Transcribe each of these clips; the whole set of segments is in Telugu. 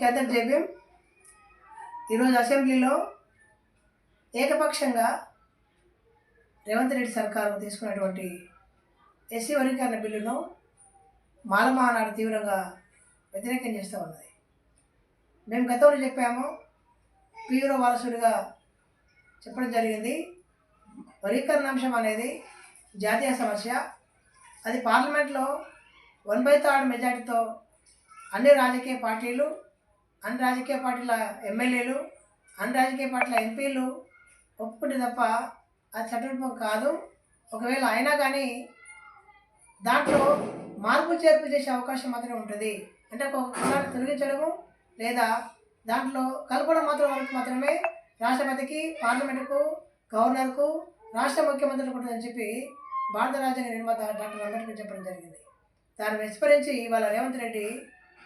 చేతన్ జేబీఎం ఈరోజు అసెంబ్లీలో ఏకపక్షంగా రేవంత్ రెడ్డి సర్కారు తీసుకున్నటువంటి ఎస్సీ వర్గీకరణ బిల్లును మాలమహానాడు తీవ్రంగా వ్యతిరేకం చేస్తూ ఉన్నది. మేము గతంలో చెప్పాము పీవీరో వారసుడిగా చెప్పడం జరిగింది. వర్గీకరణ అంశం అనేది జాతీయ సమస్య. అది పార్లమెంట్లో వన్ బై థర్డ్ మెజార్టీతో అన్ని రాజకీయ పార్టీలు అన్ని రాజకీయ పార్టీల ఎమ్మెల్యేలు అన్ని రాజకీయ పార్టీల ఎంపీలు ఒప్పుకుంటే తప్ప అది చట్టరూపం కాదు. ఒకవేళ అయినా కానీ దాంట్లో మార్పు చేర్పు చేసే అవకాశం మాత్రమే ఉంటుంది. అంటే ఒక కులాన్ని తొలగించడము లేదా దాంట్లో కలపడం మాత్రం వరకు మాత్రమే రాష్ట్రపతికి పార్లమెంటుకు గవర్నర్కు రాష్ట్ర ముఖ్యమంత్రులకు ఉంటుందని చెప్పి భారత రాజ్యాంగ నిర్మాత డాక్టర్ అంబేద్కర్ చెప్పడం జరిగింది. దాన్ని విస్మరించి ఇవాళ రేవంత్ రెడ్డి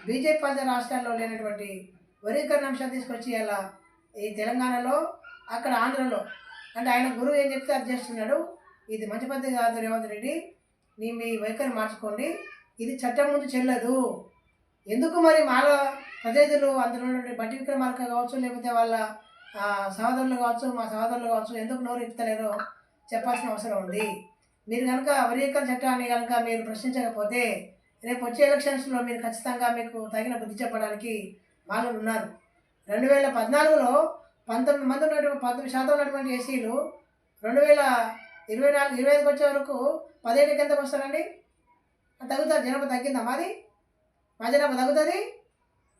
బీజేపీ పాలిత రాష్ట్రాల్లో లేనటువంటి వర్గీకరణ అంశాన్ని తీసుకొచ్చి ఇలా ఈ తెలంగాణలో అక్కడ ఆంధ్రలో. అంటే ఆయన గురువు ఏం చెప్తే అది చేస్తున్నాడు. ఇది మంచి పద్ధతి కాదు రేవంత్ రెడ్డి. నీ మీ వైఖరి మార్చుకోండి. ఇది చట్టం ముందు చెల్లదు. ఎందుకు మరి మాల ప్రతినిధులు అందులో ఉన్నటువంటి బట్టి విక్రమార్క కావచ్చు లేకపోతే వాళ్ళ సహోదరులు కావచ్చు మా సహోదరులు కావచ్చు ఎందుకు నోరు ఇస్తలేరో చెప్పాల్సిన అవసరం ఉంది. మీరు కనుక వర్గీకరణ చట్టాన్ని కనుక మీరు ప్రశ్నించకపోతే రేపు వచ్చే ఎలక్షన్స్లో మీరు ఖచ్చితంగా మీకు తగిన బుద్ధి చెప్పడానికి వాళ్ళు ఉన్నారు. రెండు వేల పద్నాలుగులో పంతొమ్మిది మంది ఉన్నటువంటి పంతొమ్మిది శాతం ఉన్నటువంటి ఏసీలు రెండు వేల ఇరవై నాలుగు ఇరవై ఐదుకి వచ్చే వరకు పదిహేడుకి ఎంతకు వస్తారండి? తగ్గుతారు జనాభా తగ్గిందా మాది? మా జనాభా తగ్గుతుంది?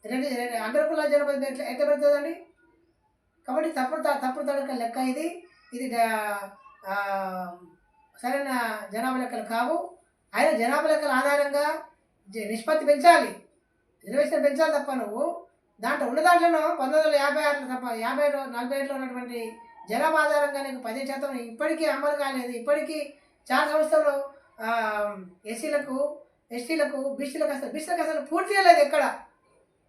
రెండు రెండు అగ్రకుల జనాభా ఎట్లా ఎట్లా పెరుగుతుందండి? కాబట్టి తప్పుడు త- తప్పుడు తడక లెక్క ఇది. ఇది సరైన జనాభా లెక్కలు కావు. ఆయన జనాభా లెక్కల ఆధారంగా నిష్పత్తి పెంచాలి. రిజర్వేషన్ పెంచాలి తప్ప నువ్వు. దాంట్లో ఉన్న దాంట్లోనూ పంతొమ్మిది వందల యాభై ఆరులో తప్ప యాభై నలభై ఏడులో ఉన్నటువంటి జనాభా ఆధారంగా నీకు పది శాతం ఇప్పటికీ అమలు కాలేదు. ఇప్పటికీ చాలా సంస్థలు ఎస్సీలకు ఎస్టీలకు బీసీలకు అసలు బీసీలకు అసలు పూర్తిగా లేదు ఎక్కడ.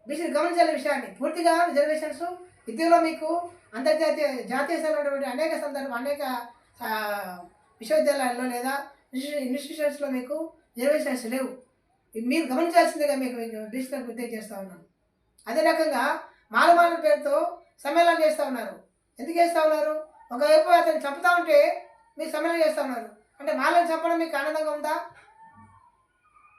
బీసీలు గమనించాలి విషయాన్ని. పూర్తిగా రిజర్వేషన్స్ విద్యలో మీకు అంతర్జాతీయ జాతీయ స్థాయిలో ఉన్నటువంటి అనేక సందర్భం అనేక విశ్వవిద్యాలయాల్లో లేదా ఇన్స్టిట్యూషన్స్లో మీకు రిజర్వేషన్స్ లేవు. మీరు గమనించాల్సిందిగా మీకు డిజిటల్ గుర్తే చేస్తూ ఉన్నాను. అదే రకంగా మాలమాల పేరుతో సమ్మేళనం చేస్తూ ఉన్నారు. ఎందుకు చేస్తూ ఉన్నారు? ఒకవైపు అతను చంపుతా ఉంటే మీరు సమ్మేళనం చేస్తూ ఉన్నారు. అంటే మాలను చంపడం మీకు ఆనందంగా ఉందా?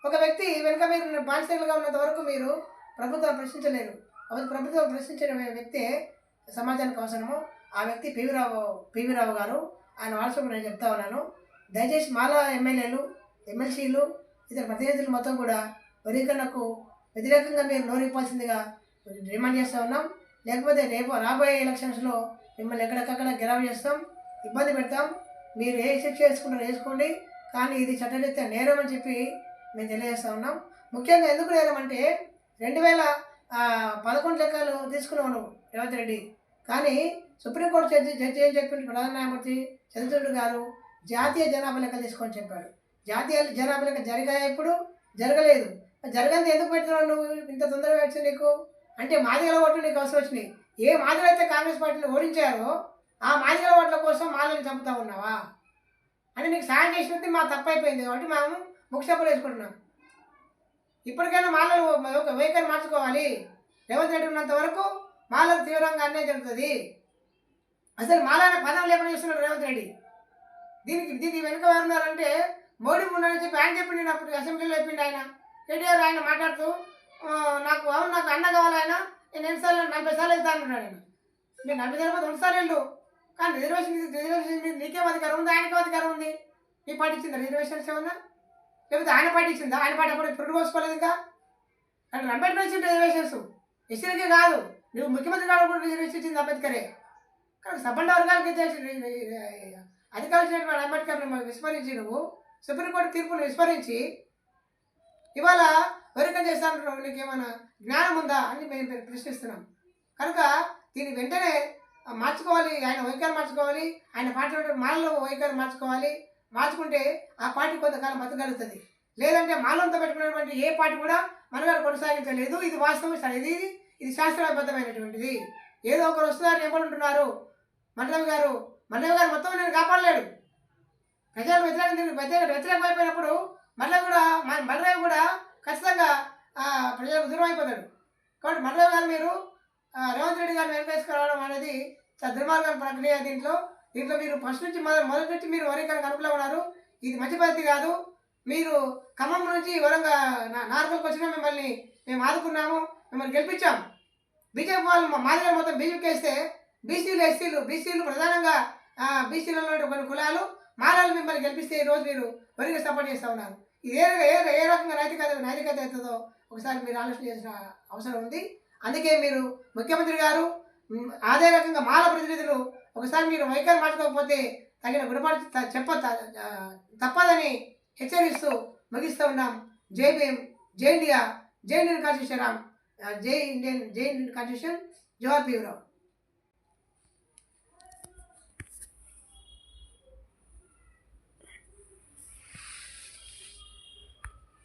ఒక వ్యక్తి వెనుక మీరు బానిసలుగా ఉన్నంత వరకు మీరు ప్రభుత్వం ప్రశ్నించలేరు. కాబట్టి ప్రభుత్వం ప్రశ్నించిన వ్యక్తే సమాజానికి అవసరము. ఆ వ్యక్తి పివిరావు పివిరావు గారు. ఆయన వాట్సాప్ నేను చెప్తా ఉన్నాను. దయచేసి మాలా ఎమ్మెల్యేలు ఎమ్మెల్సీలు ఇతర ప్రతినిధులు మొత్తం కూడా వర్గీకరణకు వ్యతిరేకంగా మీరు నోరిప్పాల్సిందిగా డిమాండ్ చేస్తూ ఉన్నాం. లేకపోతే రేపు రాబోయే ఎలక్షన్స్లో మిమ్మల్ని ఎక్కడికక్కడ గెలవ చేస్తాం ఇబ్బంది పెడతాం. మీరు ఏ శిక్ష చేసుకుంటారో వేసుకోండి కానీ ఇది చట్టరీత్యా నేరం అని చెప్పి మేము తెలియజేస్తా ఉన్నాం. ముఖ్యంగా ఎందుకు నేరం అంటే రెండు వేల పదకొండు లెక్కలు తీసుకున్నాను రేవంత్ రెడ్డి. కానీ సుప్రీంకోర్టు జడ్జి జడ్జి ఏం చెప్పిండు? ప్రధాన న్యాయమూర్తి చంద్రచూడు గారు జాతీయ జనాభా లెక్కలు తీసుకొని చెప్పాడు. జాతీయాలు జనాభా లెక్క జరిగాయి ఇప్పుడు జరగలేదు. జరగంది ఎందుకు పెట్టినావు నువ్వు? ఇంత తొందరగా వచ్చి నీకు? అంటే మాదిగల ఓట్లు నీకు అవసరం వచ్చినాయి. ఏ మాదిగలు అయితే కాంగ్రెస్ పార్టీని ఓడించారో ఆ మాదిగల ఓట్ల కోసం మాదిగలు చంపుతా ఉన్నావా? అంటే నీకు సాయం చేసినట్టు మా తప్పు అయిపోయింది కాబట్టి మేము ముఖ్యసభలు వేసుకుంటున్నాం. ఇప్పటికైనా మాలలు ఒక వైఖరి మార్చుకోవాలి. రేవంత్ రెడ్డి ఉన్నంత వరకు మాలలు తీవ్రంగా అన్యాయం జరుగుతుంది. అసలు మాల పదం లేకుండా చేస్తున్నాడు రేవంత్ రెడ్డి. దీనికి దీనికి వెనుక ఎవరున్నారంటే మోడీ ముందు చెప్పి ఆయన చెప్పిండు నేను అప్పుడు అసెంబ్లీలో చెప్పిండు ఆయన. కేటీఆర్ ఆయన మాట్లాడుతూ నాకు అవును నాకు అన్న కావాలి ఆయన. నేను ఎన్నిసార్లు నలభై సార్లు వెళ్తాను అన్నాడు ఆయన. నేను నలభై సార్లు రెండు సార్లు వెళ్ళు. కానీ రిజర్వేషన్ రిజర్వేషన్ మీద నీకేం అధికారం ఉంది ఆయనకేం అధికారం ఉంది. నీ పాటించిందా ఇచ్చిందా రిజర్వేషన్స్ ఏమన్నా? లేకపోతే ఆయన పాటించిందా ఆయన పాట అప్పుడు ఇప్పుడు పోసుకోలేదు ఇంకా? అంటే అంబేద్కర్ ఇచ్చిన రిజర్వేషన్స్. ఎస్సీలకే కాదు. నువ్వు ముఖ్యమంత్రి గారు కూడా రిజర్వేషన్ ఇచ్చింది అంబేద్కరే. కానీ సబ్బండ వర్గాలకి ఇచ్చేసి అధికారం ఇచ్చినటువంటి అంబేద్కర్ని విస్మరించి నువ్వు సుప్రీంకోర్టు తీర్పును విస్మరించి ఇవాళ వరికం చేస్తాను నీకు ఏమైనా జ్ఞానం ఉందా అని మేము ప్రశ్నిస్తున్నాం. కనుక దీన్ని వెంటనే మార్చుకోవాలి ఆయన వైఖరి మార్చుకోవాలి ఆయన పార్టీ మాలలో వైఖరి మార్చుకోవాలి. మార్చుకుంటే ఆ పార్టీ కొంతకాలం బతకగలుగుతుంది. లేదంటే మాలంతో పెట్టుకున్నటువంటి ఏ పార్టీ కూడా మనగారు కొనసాగించలేదు. ఇది వాస్తవం సరే ఇది ఇది శాస్త్రబద్ధమైనటువంటిది. ఏదో ఒకరు వస్తున్నారు ఎంపడుంటున్నారు మండలవి గారు మండలవి గారు మొత్తం నేను కాపాడలేడు. ప్రజలు వ్యతిరేకం తిరిగి వ్యతిరేక వ్యతిరేకం అయిపోయినప్పుడు మళ్ళీ కూడా మళ్ళీ కూడా ఖచ్చితంగా ప్రజలకు దూరం అయిపోతాడు. కాబట్టి మళ్ళీ గారు మీరు రేవంత్ రెడ్డి గారిని వెనకేసుకురావడం అనేది చాలా దుర్మార్గం ప్రక్రియ దీంట్లో. దీంట్లో మీరు ఫస్ట్ నుంచి మొదటి మొదటి నుంచి మీరు వరీకరణకు అనుకూలంగా ఉన్నారు. ఇది మంచి పద్ధతి కాదు. మీరు ఖమ్మం నుంచి వరంగా నార్కల్కి వచ్చినా మిమ్మల్ని మేము ఆదుకున్నాము మిమ్మల్ని గెలిపించాం. బీజేపీ వాళ్ళు మా మాదిరి మొత్తం బీజేపీకి వేస్తే బీసీలు ఎస్సీలు బీసీలు ప్రధానంగా బీసీలలో కొన్ని కులాలు మాలాలు మిమ్మల్ని గెలిపిస్తే ఈరోజు మీరు వరిగా సపోర్ట్ చేస్తూ ఉన్నారు. ఇది ఏ ఏ ఏ రకంగా నైతికత నైతికత అవుతుందో ఒకసారి మీరు ఆలోచన చేసిన అవసరం ఉంది. అందుకే మీరు ముఖ్యమంత్రి గారు అదే రకంగా మాల ప్రతినిధులు ఒకసారి మీరు వైఖరి మార్చుకోకపోతే తగిన గుణపాటు చెప్ప తప్పదని హెచ్చరిస్తూ ముగిస్తూ ఉన్నాం. జై భీమ్ జై ఇండియా జై ఇండియన్ కాన్స్టిట్యూషన్ రామ్ జై ఇండియన్ జై ఇండియన్ కాన్స్టిట్యూషన్ జవహర్ పీవరావు